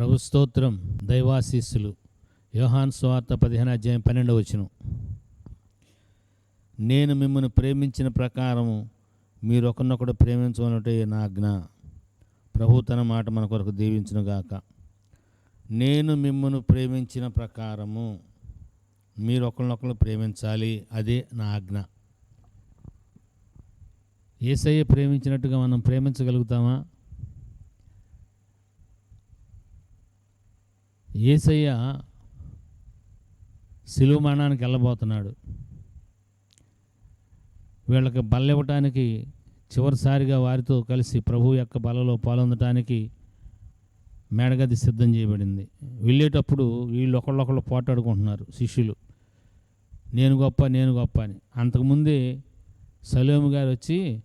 ప్రభు స్తోత్రం దైవాశీస్సులు. యోహాన్ స్వార్త పదిహేను అధ్యాయం పన్నెండవ వచ్చిన నేను మిమ్మల్ని ప్రేమించిన ప్రకారము మీరు ఒకరినొకడు ప్రేమించమన్నట్టే నా ఆజ్ఞ. ప్రభు తన మాట మన కొరకు దీవించునుగాక నేను మిమ్మల్ని ప్రేమించిన ప్రకారము మీరు ఒకరినొకరు ప్రేమించాలి అదే నా ఆజ్ఞ. ఏసయ్య ప్రేమించినట్టుగా మనం ప్రేమించగలుగుతామా? ఏసయ్య శిలువ మరణానికి వెళ్ళబోతున్నాడు. వీళ్ళకి బల్లెవ్వటానికి చివరిసారిగా వారితో కలిసి ప్రభు యొక్క బలలో పాల్గొనడానికి మేడగది సిద్ధం చేయబడింది. వెళ్ళేటప్పుడు వీళ్ళు ఒకళ్ళొకళ్ళు పోటాడుకుంటున్నారు శిష్యులు. నేను గొప్ప నేను గొప్ప అని. అంతకుముందే సలోము గారు వచ్చి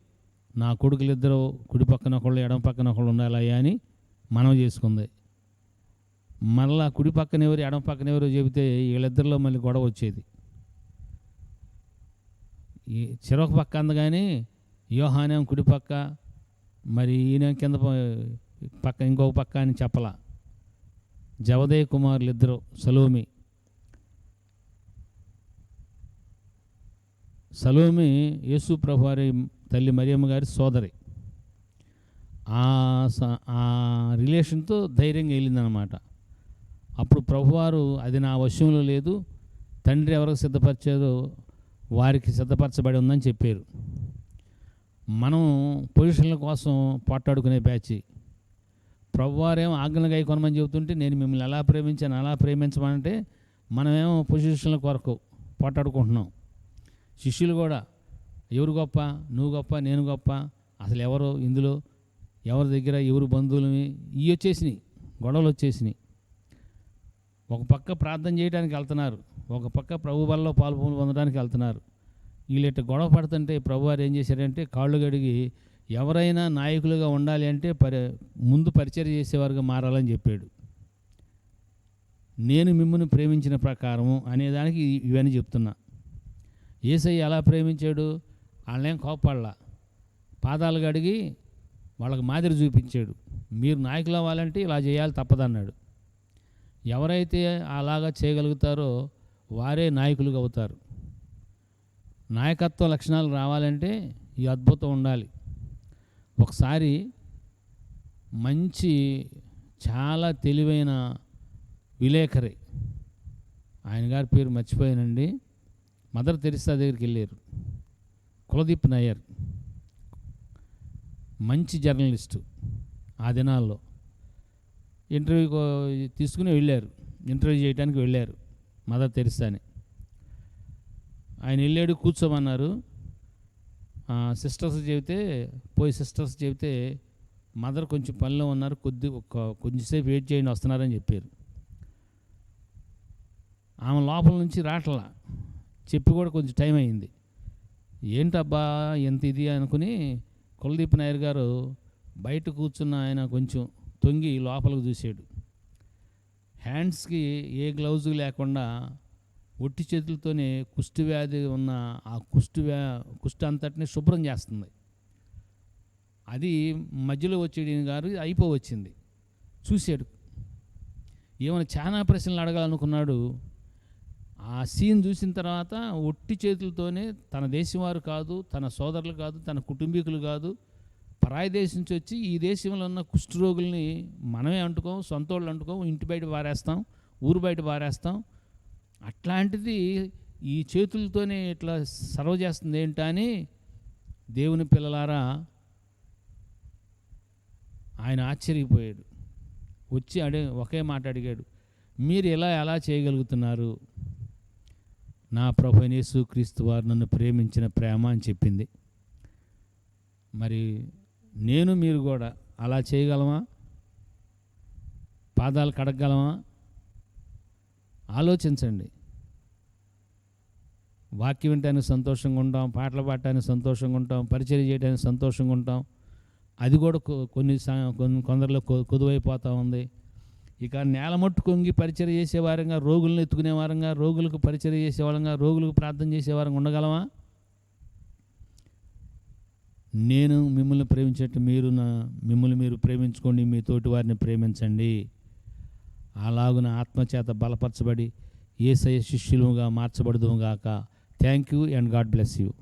నా కొడుకులిద్దరూ కుడి పక్కన ఒకళ్ళు ఎడమ పక్కన ఒకళ్ళు ఉండాలయ్యా అని మనవి చేసుకుంది. మళ్ళా కుడి పక్కన ఎవరు ఎడమ పక్కన ఎవరో చెబితే వీళ్ళిద్దరిలో మళ్ళీ గొడవ వచ్చేది. ఈ చెరొక పక్క అందగాని యోహానేం కుడి పక్క మరి ఈయన కింద పక్క ఇంకొక పక్క అని చెప్పలా. జవదయ కుమారులు ఇద్దరు సలోమి. సలోమి యేసు ప్రభువారి తల్లి మరియమ్మ గారి సోదరి. ఆ స- ఆ రిలేషన్తో ధైర్యంగా వెళ్ళిందనమాట. అప్పుడు ప్రభువారు అది నా వశంలో లేదు. తండ్రి ఎవరికి సిద్ధపరిచారో వారికి సిద్ధపరచబడి ఉందని చెప్పారు. మనం పొజిషన్ల కోసం పోట్లాడుకునే బ్యాచ్. ప్రభువారేమో ఆజ్ఞలు గై కొనమని చెబుతుంటే నేను మిమ్మల్ని ఎలా ప్రేమించాను అలా ప్రేమించమంటే మనమేమో పొజిషన్ల కొరకు పోట్లాడుకుంటున్నాం. శిష్యులు కూడా ఎవరు గొప్ప? నువ్వు గొప్ప? నేను గొప్ప? అసలు ఎవరు ఇందులో? ఎవరి దగ్గర? ఎవరు బంధువులని? ఇవి వచ్చేసినాయి గొడవలు వచ్చేసినాయి. ఒక పక్క ప్రార్థన చేయడానికి వెళ్తున్నారు. ఒక పక్క ప్రభు వల్ల పాలు పొందడానికి వెళ్తున్నారు. వీళ్ళిట్ట గొడవ పడుతుంటే ప్రభు వారు ఏం చేశారంటే కాళ్ళు గడిగి ఎవరైనా నాయకులుగా ఉండాలి అంటే పరి ముందు పరిచయం చేసేవారుగా మారాలని చెప్పాడు. నేను మిమ్మల్ని ప్రేమించిన ప్రకారము అనేదానికి ఇవన్నీ చెప్తున్నా. ఏసయ్య ఎలా ప్రేమించాడు? వాళ్ళేం కోపడలా పాదాలు గడిగి వాళ్ళకి మాదిరి చూపించాడు. మీరు నాయకులు అవ్వాలంటే ఇలా చేయాలి తప్పదన్నాడు. ఎవరైతే అలాగా చేయగలుగుతారో వారే నాయకులుగా అవుతారు. నాయకత్వ లక్షణాలు రావాలంటే ఈ అద్భుతం ఉండాలి. ఒకసారి మంచి చాలా తెలివైన విలేకరి ఆయన గారి పేరు మర్చిపోయానండి. మదర్ తెరిసా దగ్గరికి వెళ్ళారు. కులదీప్ నయ్యర్ మంచి జర్నలిస్టు ఆ దినాల్లో. ఇంటర్వ్యూ తీసుకుని వెళ్ళారు. ఇంటర్వ్యూ చేయడానికి వెళ్ళారు. మదర్ తెరిస్తాని ఆయన వెళ్ళాడు కూర్చోమన్నారు. సిస్టర్స్ చెబితే పోయి సిస్టర్స్ చెబితే మదర్ కొంచెం పనిలో ఉన్నారు. కొద్ది ఒక కొంచెంసేపు వెయిట్ చేయండి వస్తున్నారని చెప్పారు. ఆమె లోపల నుంచి రాట్ల. చెప్పి కూడా కొంచెం టైం అయింది ఏంటబ్బా ఎంత ఇది అనుకుని కులదీప్ నాయర్ గారు బయట కూర్చున్న ఆయన కొంచెం తొంగి లోపలికి చూశాడు హ్యాండ్స్కి ఏ గ్లౌజ్ లేకుండా ఒట్టి చేతులతోనే కుష్టి వ్యాధి ఉన్న ఆ కుష్టి వ్యా కుష్టి అంతటిని శుభ్రం చేస్తుంది. అది మధ్యలో వచ్చేడిని గారు అయిపోవచ్చింది. చూశాడు ఏమైనా చాలా ప్రశ్నలు అడగాలనుకున్నాడు. ఆ సీన్ చూసిన తర్వాత ఒట్టి చేతులతోనే తన దేశం వారు కాదు తన సోదరులు కాదు తన కుటుంబీకులు కాదు పరాయి దేశం నుంచి వచ్చి ఈ దేశంలో ఉన్న కుష్ఠరోగుల్ని మనమే అంటుకోం సొంత వాళ్ళు అంటుకోం ఇంటి బయట పారేస్తాం ఊరు బయట పారేస్తాం. అట్లాంటిది ఈ చేతులతోనే ఇట్లా సర్వ్ చేస్తుంది ఏంటా అని దేవుని పిల్లలారా ఆయన ఆశ్చర్యపోయాడు. వచ్చి అడే ఒకే మాట అడిగాడు. మీరు ఇలా ఎలా చేయగలుగుతున్నారు? నా ప్రభు క్రీస్తు వారు నన్ను ప్రేమించిన ప్రేమ అని చెప్పింది. మరి నేను మీరు కూడా అలా చేయగలమా? పాదాలు కడగలమా ఆలోచించండి. వాక్యం వింటానికి సంతోషంగా ఉంటాం పాటలు పాడటానికి సంతోషంగా ఉంటాం పరిచయం చేయడానికి సంతోషంగా ఉంటాం. అది కూడా కొన్ని సా- కొన్ని కొందరిలో కొదువైపోతూ ఉంది. ఇక నేల మట్టు కొంగి పరిచయం చేసేవారంగా రోగులను ఎత్తుకునే వారంగా రోగులకు పరిచయం చేసేవారంగా రోగులకు ప్రార్థన చేసేవారంగా ఉండగలమా? నేను మిమ్మల్ని ప్రేమించేట్టు మీరు నా మిమ్మల్ని మీరు ప్రేమించుకోండి మీ తోటి వారిని ప్రేమించండి. అలాగున ఆత్మచేత బలపరచబడి ఏసయ శిష్యులుగా మార్చబడదుగాక thank you and God bless you